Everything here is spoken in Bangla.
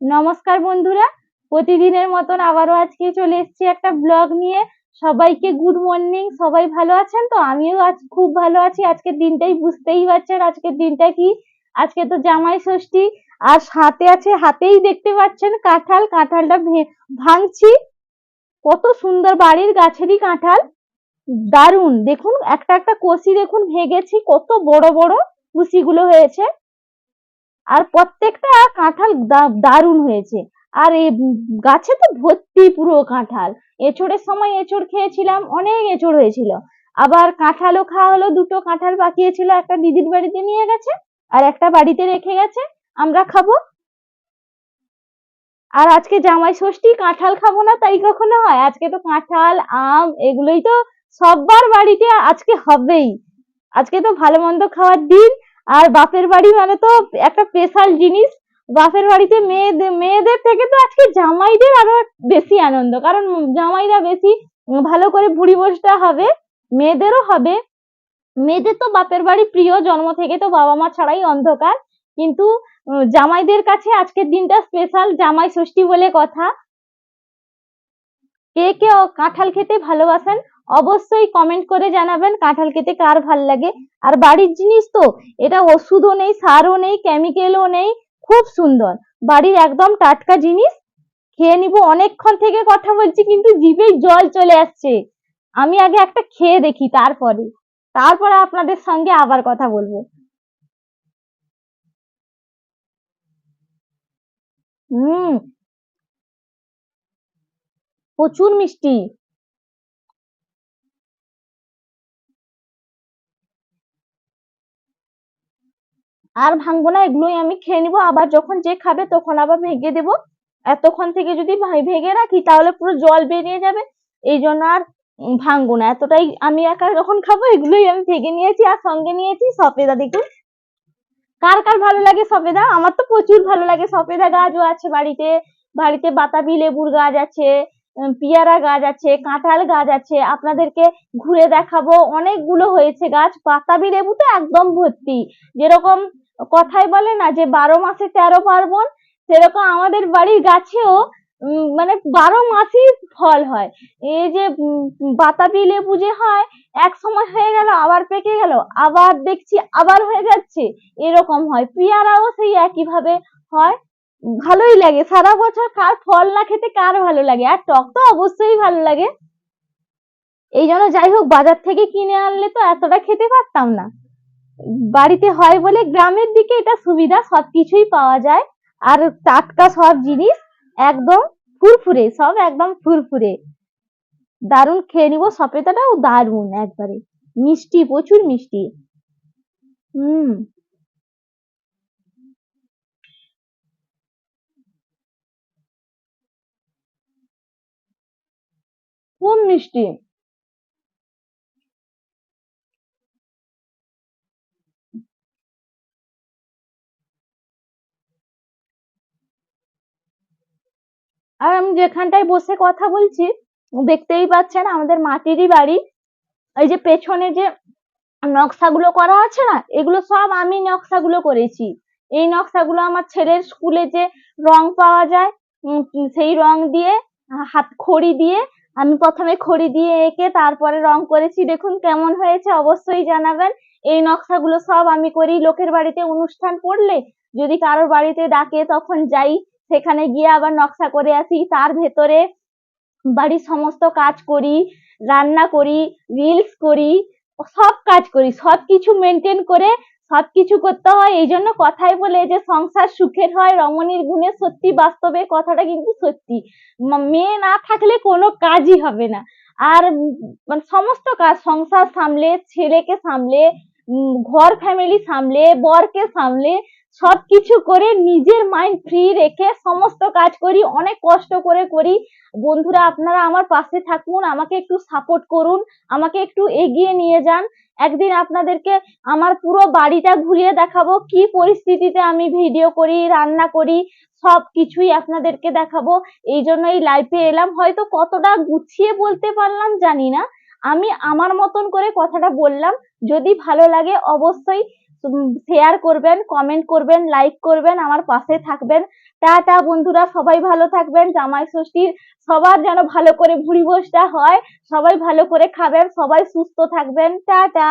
নমস্কার বন্ধুরা। প্রতিদিনের মতন আবারও আজকে চলে এসেছি একটা ব্লগ নিয়ে। সবাইকে গুড মর্নিং সবাই ভালো আছেন তো? আমিও আজ খুব ভালো আছি। আজকের দিনটাই বুঝতেই পারছেন আজকের দিনটা কি? আজকে তো জামাই ষষ্ঠী। আর হাতে আছে, হাতেই দেখতে পাচ্ছেন কাঁঠাল। কাঁঠালটা ভাঙছি। কত সুন্দর বাড়ির গাছেরই কাঁঠাল। দারুণ। দেখুন, একটা একটা কষি দেখুন, ভেঙেছি। কত বড় বড় কুশিগুলো হয়েছে। আর প্রত্যেকটা কাঁঠাল দারুণ হয়েছে। আর এই গাছে তো ভর্তি পুরো কাঁঠাল। এঁচড়ের সময় এঁচড় খেয়েছিলাম, অনেক এঁচড় হয়েছিল। আবার কাঁঠালও খাওয়া হলো, দুটো কাঁঠাল পাকিয়েছিল, একটা দিদির বাড়িতে নিয়ে গেছে আর একটা বাড়িতে রেখে গেছে। আমরা খাব। আর আজকে জামাই ষষ্ঠী, কাঁঠাল খাব না তাই কখনো হয়? আজকে তো কাঁঠাল, আম, এগুলোই তো সবার বাড়িতে আজকে হবেই। আজকে তো ভালো মন্দ খাওয়ার দিন। আর বাপের বাড়ি মানে তো একটা স্পেশাল জিনিস। বাপের বাড়িতে মেয়েদের মেয়েদের থেকে তো আজকে জামাইদের আরও বেশি আনন্দ। কারণ জামাইরা বেশি ভালো করে ভুড়ি বসটা হবে, মেয়েদেরও হবে। মেয়েদের তো বাপের বাড়ি প্রিয়, জন্ম থেকে তো বাবা মা ছাড়াই অন্ধকার। কিন্তু জামাইদের কাছে আজকের দিনটা স্পেশাল জামাই ষষ্ঠী বলে কথা। কে কে কাঁঠাল খেতে ভালোবাসেন অবশ্যই কমেন্ট করে জানাবেন কাঁঠাল খেতে কার ভালো লাগে। আর বাড়ির জিনিস তো, এটা ওষুধও নেই, সারও নেই কেমিক্যালও নেই, খুব সুন্দর। বাড়ির একদম টাটকা জিনিস। খেয়ে নিব অনেকক্ষণ থেকে কথা বলছি, কিন্তু জিভে জল চলে আসছে। আমি আগে একটা খেয়ে দেখি তারপরে। তারপরে আপনাদের সঙ্গে আবার কথা বলব। হুম। প্রচুর মিষ্টি। আর ভাঙবো না, এগুলোই আমি খেয়ে নিবো। আবার যখন যে খাবে তখন আবার ভেঙে দেবো। এতক্ষণ থেকে যদি ভেঙে রাখি তাহলে পুরো জল বেরিয়ে যাবে। এই জন্য আর ভাঙবো না। এতটাই আমি একা যখন খাব, এগুলোই আমি ভেঙে নিয়েছি আর সঙ্গে নিয়েছি সফেদা দেখুন। কার কার ভালো লাগে সফেদা? আমার তো প্রচুর ভালো লাগে। সফেদা গাছও আছে বাড়িতে। বাড়িতে বাতাবি লেবুর গাছ আছে পেয়ারা গাছ আছে, কাঁঠাল গাছ আছে। আপনাদেরকে ঘুরে দেখাবো। অনেকগুলো হয়েছে গাছ। বাতাবি লেবু তো একদম ভর্তি। যেরকম কথায় বলে না যে বারো মাসে তেরো পার্বণ, সেরকম আমাদের বাড়ির গাছেও মানে বারো মাসই ফল হয়। এই যে বাতাবি লেবু যে হয়, এক সময় হয়ে গেল, আবার পেকে গেল, আবার দেখছি আবার হয়ে যাচ্ছে, এরকম হয়। পেয়ারাও সেই একই ভাবে হয়। ভালোই লাগে, সারা বছর কার ফল না খেতে কার ভালো লাগে, আর টক তো অবশ্যই ভালো লাগে। এই জন্য যাই হোক, বাজার থেকে কিনে আনলে তো এতটা খেতে পারতাম না। বাড়িতে হয় বলে গ্রামের দিকে এটা সুবিধা, সবকিছুই পাওয়া যায়। আর টাটকা সব জিনিস একদম ফুরফুরে, সব একদম ফুরফুরে। দারুণ খেয়ে নিবো সপেতাটাও দারুণ একবারে। মিষ্টি, প্রচুর মিষ্টি। হুম। খুব মিষ্টি। আর আমি যেখানটায় বসে কথা বলছি, দেখতেই পাচ্ছেন আমাদের মাটিরই বাড়ি। এই যে পেছনে যে নকশাগুলো করা আছে না, এগুলো সব আমি নকশাগুলো করেছি। এই নকশাগুলো আমার ছেলের স্কুলে যে রং পাওয়া যায় সেই রং দিয়ে, হাত খড়ি দিয়ে, আমি প্রথমে খড়ি দিয়ে এঁকে তারপরে রং করেছি। দেখুন কেমন হয়েছে, অবশ্যই জানাবেন। এই নকশাগুলো সব আমি করি। লোকের বাড়িতে অনুষ্ঠান পড়লে যদি কারোর বাড়িতে ডাকে, তখন যাই। সেখানে গিয়ে আবার নকশা করে আসি। তার ভেতরে বাড়ির সমস্ত কাজ করি, রান্না করি রিলস করি, সব কাজ করি। সবকিছু মেনটেন করে সবকিছু করতে হয়। এই জন্য কথাই বলে যে, সংসার সুখের হয়, রমণীর গুণে সত্যি বাস্তবে কথাটা কিন্তু সত্যি। মেয়ে না থাকলে কোনো কাজই হবে না। আর মানে সমস্ত কাজ সংসার সামলে, ছেলেকে সামলে ঘর ফ্যামিলি সামলে, বরকে সামলে, সবকিছু করে নিজের মাইন্ড ফ্রি রেখে সমস্ত কাজ করি, অনেক কষ্ট করে করি। বন্ধুরা, আপনারা আমার পাশে থাকুন, আমাকে একটু সাপোর্ট করুন, আমাকে একটু এগিয়ে নিয়ে যান। একদিন আপনাদেরকে আমার পুরো বাড়িটা ঘুরিয়ে দেখাবো, কি পরিস্থিতিতে আমি ভিডিও করি, রান্না করি সব কিছুই আপনাদেরকে দেখাবো। এই জন্য এই লাইফে এলাম। হয়তো কতটা গুছিয়ে বলতে পারলাম জানি না। আমি আমার মতন করে কথাটা বললাম। যদি ভালো লাগে অবশ্যই শেয়ার করবেন কমেন্ট করবেন লাইক করবেন, আমার পাশে থাকবেন। টাটা বন্ধুরা, সবাই ভালো থাকবেন, জামাই ষষ্ঠীর সবার যেন ভালো করে ভুড়ি ভোজটা হয়, সবাই ভালো করে খাবেন, সবাই সুস্থ থাকবেন। টাটা!